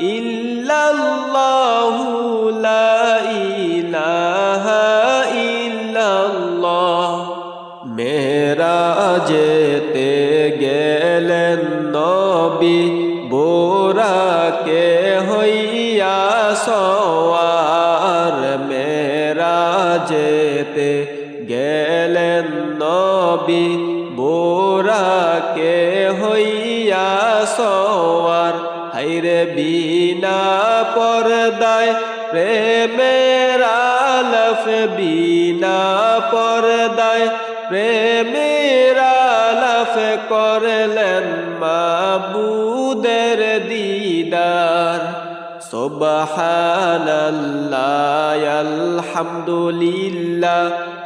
ইল্লাল্লাহ লা ইলাহা ইল্লাল্লাহ। মেরাজেতে গেলেন নবী বোরাকে হইয়া সওয়ার মেরাজেতে গেলেন নবী বোরাকে হইয়া সওয়ার হাইরে বিনা পর্দায় প্রেমের আলফ বিনা পর্দায় প্রেমের আলফ করলেন মাবুদের দিদার। সুবহানাল্লাহ আলহামদুলিল্লাহ।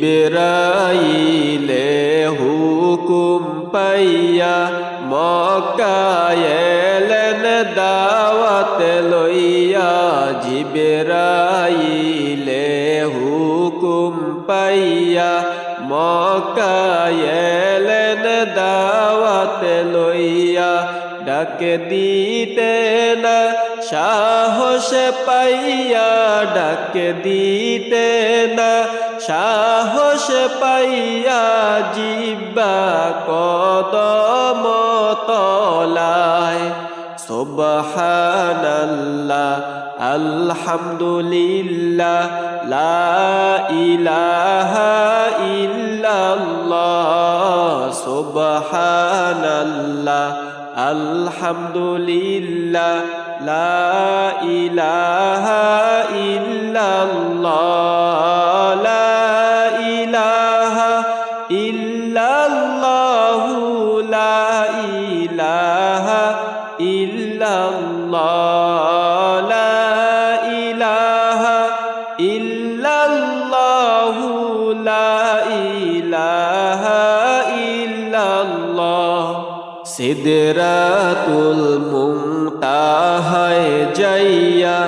জিবরাইলে হুকুম পাইয়া মক্কায় এলেন, দাওয়াত লইয়া জিবরাইলে হুকুম পাইয়া মক্কায় এলেন, দাওয়াত লইয়া ডাক দিতে না সাহস পাইয়া ডাক দিতে না। সাহস পাইয়া জিব্বা কদম তলায়। সুবহানাল্লাহ, আলহামদুলিল্লাহ, লা ইলাহা ইল্লাল্লাহ। সুবহানাল্লাহ, আলহামদুলিল্লাহ লা ইলাহা ইল্লাল্লাহ লা ইলাহা সিদরাতুল মুনতাহায় যাইয়া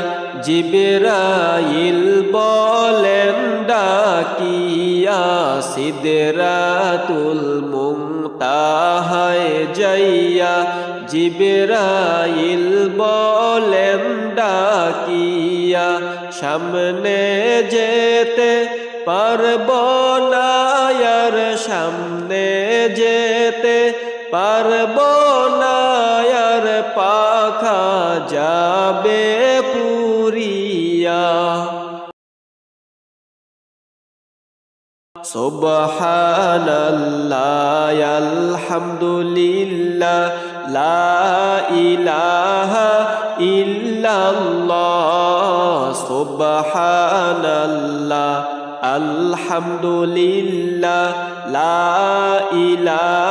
জিবরাইল বলেন, ডাকিয়া সিদরাতুল মুনতাহায় যাইয়া জিবরাইল বলেন, ডাকিয়া সামনে যেতে পারব না, আর সামনে যেতে পারব না, আর পাখা যাবে পুরিয়া। সুবহানাল্লাহ, আলহামদুলিল্লাহ, লা ইলাহা ইল্লাল্লাহ। সুবহানাল্লাহ, আলহামদুলিল্লাহ, লা ইলাহা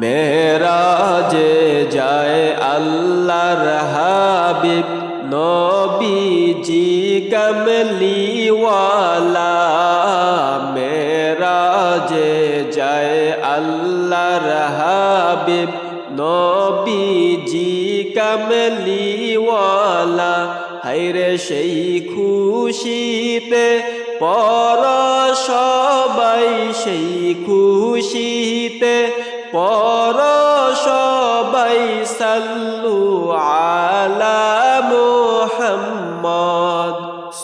মেরাজে যায় আল্লাহর হাবিব নবীজি কমলিওয়ালা মেরাজে যায় আল্লাহর হাবিব নবী নবীজি কামলিওয়ালা হাইরে সেই খুশিতে পর সবাই সেই খুশিতে পর সবাই সাল্লু আলা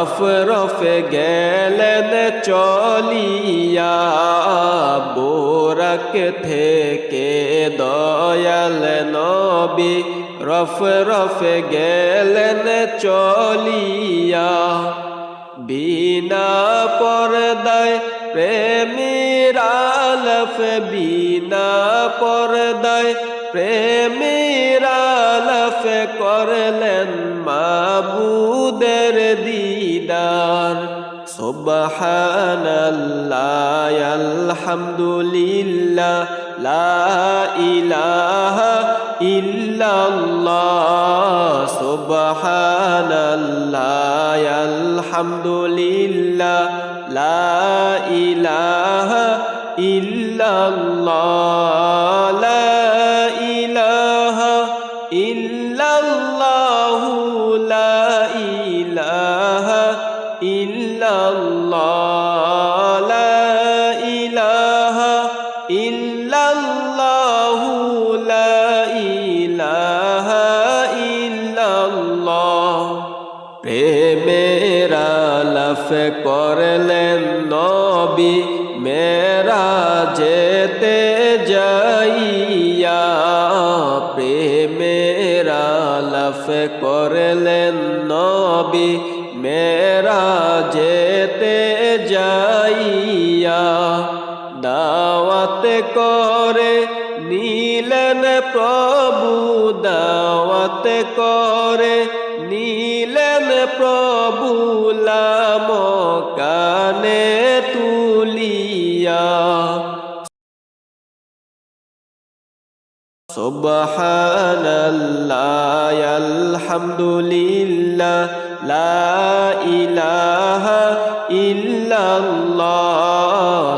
রফ রফ গেলেন চলিয়া, বোরাক থেকে দয়াল নবী রফ রফ গেলেন চলিয়া। বিনা পর্দায় প্রেমের আলফ বিনা পর্দায় প্রেমের আলফ করলেন মাবুদের দিদার সুবহানাল্লাহ আলহামদুলিল্লাহ লা ইলাহা ইল্লাল্লাহ সুবহানাল্লাহ আলহামদুলিল্লাহ লা ইলাহা ইল্লাল্লাহ লা ইলাহা ইল্লাল্লাহ লা ইলাহা ইল্লাল্লাহ। প্রেমের আলাফ করলেন নবী মেরা যেতে যাইয়া। প্রেমের আলাফ করলেন নবী মেরা যেতে যাইয়া। দাওয়াত করে, নীলেন প্রভু দাওয়াত করে, নীলেন প্রভু লাম কানে তুলিয়া। সুবহানাল্লাহ, আলহামদুলিল্লাহ, লা ইলাহা ইল্লাল্লাহ।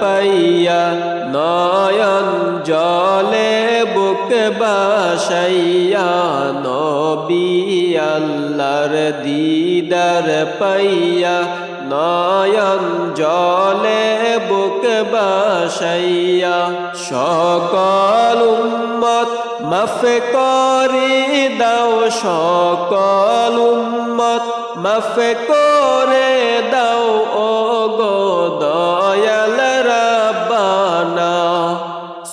পাইয়া নয়ন জলে বুক বাসাইয়া নবী আল্লাহর দিদার পাইয়া নয়ন জলে বুক বাসাইয়া সকল উম্মত মাফ করি দাও, সকল উম্মত মাফ করে দাও ও গো দয়াল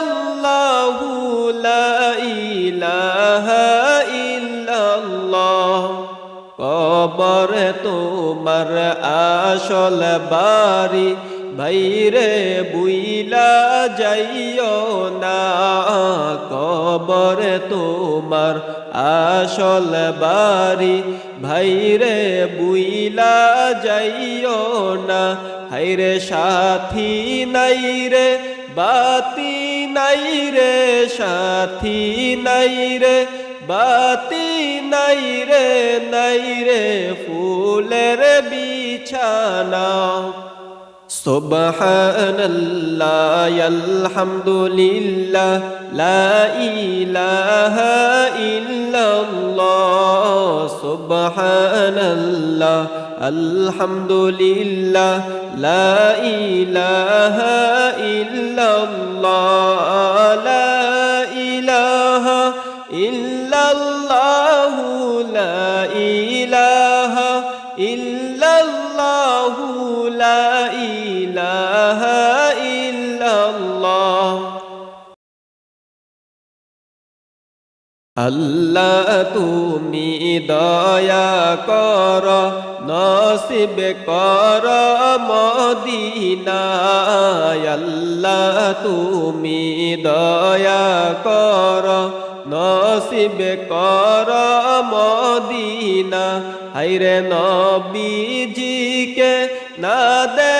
ইল্লাল্লাহ লা ইলাহা ইল্লাল্লাহ। কবর তোমার আসল বাড়ি, ভাইরে বুইলা যাইও না। কবর তোমার আসল বাড়ি, ভাইরে বুইলা যাইও না। হাইরে সাথী নাই রে বাতি নাই রে, সাথী নাই রে, বাতি নাই রে নাই রে, ফুলের বিছানা। সুবহানাল্লাহ, আলহামদুলিল্লাহ, লা ইলাহা আলহামদুলিল্লাহ ইল্লাল্লাহ আল্লাহ তুমি দয়া কর, নসিব কর মদিনা আল্লাহ তুমি দয়া কর, নসিব কর মদিনা। হাইরে নবীজিকে না দেখাইয়া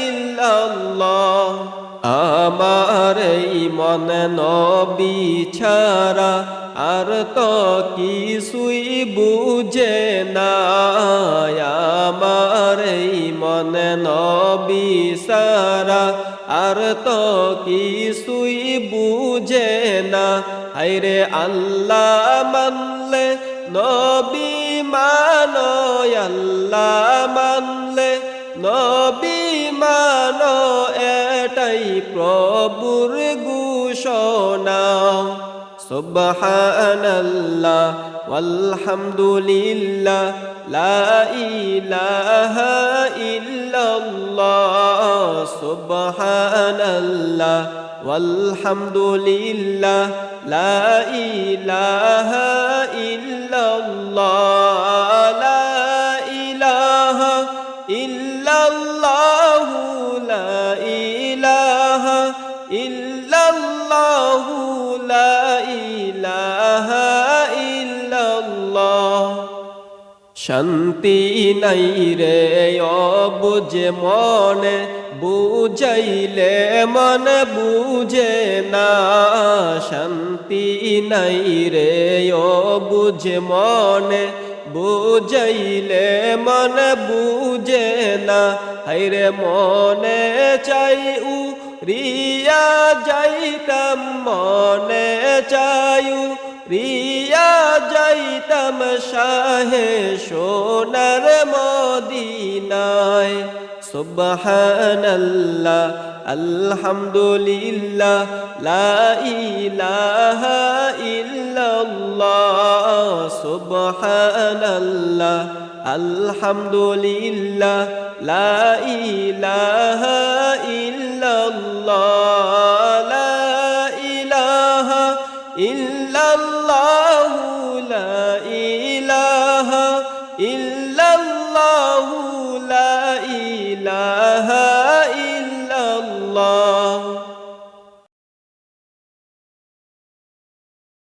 ইল্লাল্লাহ। আমার এই মন নবী ছাড়া আর তো কিছুই বুঝে না আমার এই মন নবী সারা আর তো কিছুই বুঝে না হাইরে আল্লাহ মানলে নবী মানো আল্লাহ মানলে নবী মানো এটাই প্রভুর ঘোষণা। সুবহানাল্লাহ, ওয়ালহামদুলিল্লাহ, লা ইলাহা ইল্লাল্লাহ। সুবহানাল্লাহ, ওয়ালহামদুলিল্লাহ, লা ইলাহা ইল্লাল্লাহ। লা ইলাহা ইল্লাল্লাহ। শান্তি নাই রে অবুঝে মনে, বুঝাইলে মন বুঝে না। শান্তি নাই রে অবুঝে মনে, বুঝাইলে মন বুঝে না। হাইরে মনে চাই উ রিয়া যাইতাম, মনে চায়ু রিয়া যাইতাম শাহে সোনার মদিনায়। সুবহানাল্লাহ, আলহামদুলিল্লাহ, লা ইলাহা ইল্লাল্লাহ, সুবহানাল্লাহ, আলহামদুলিল্লাহ, লা ইলাহা ইল্লাল্লাহ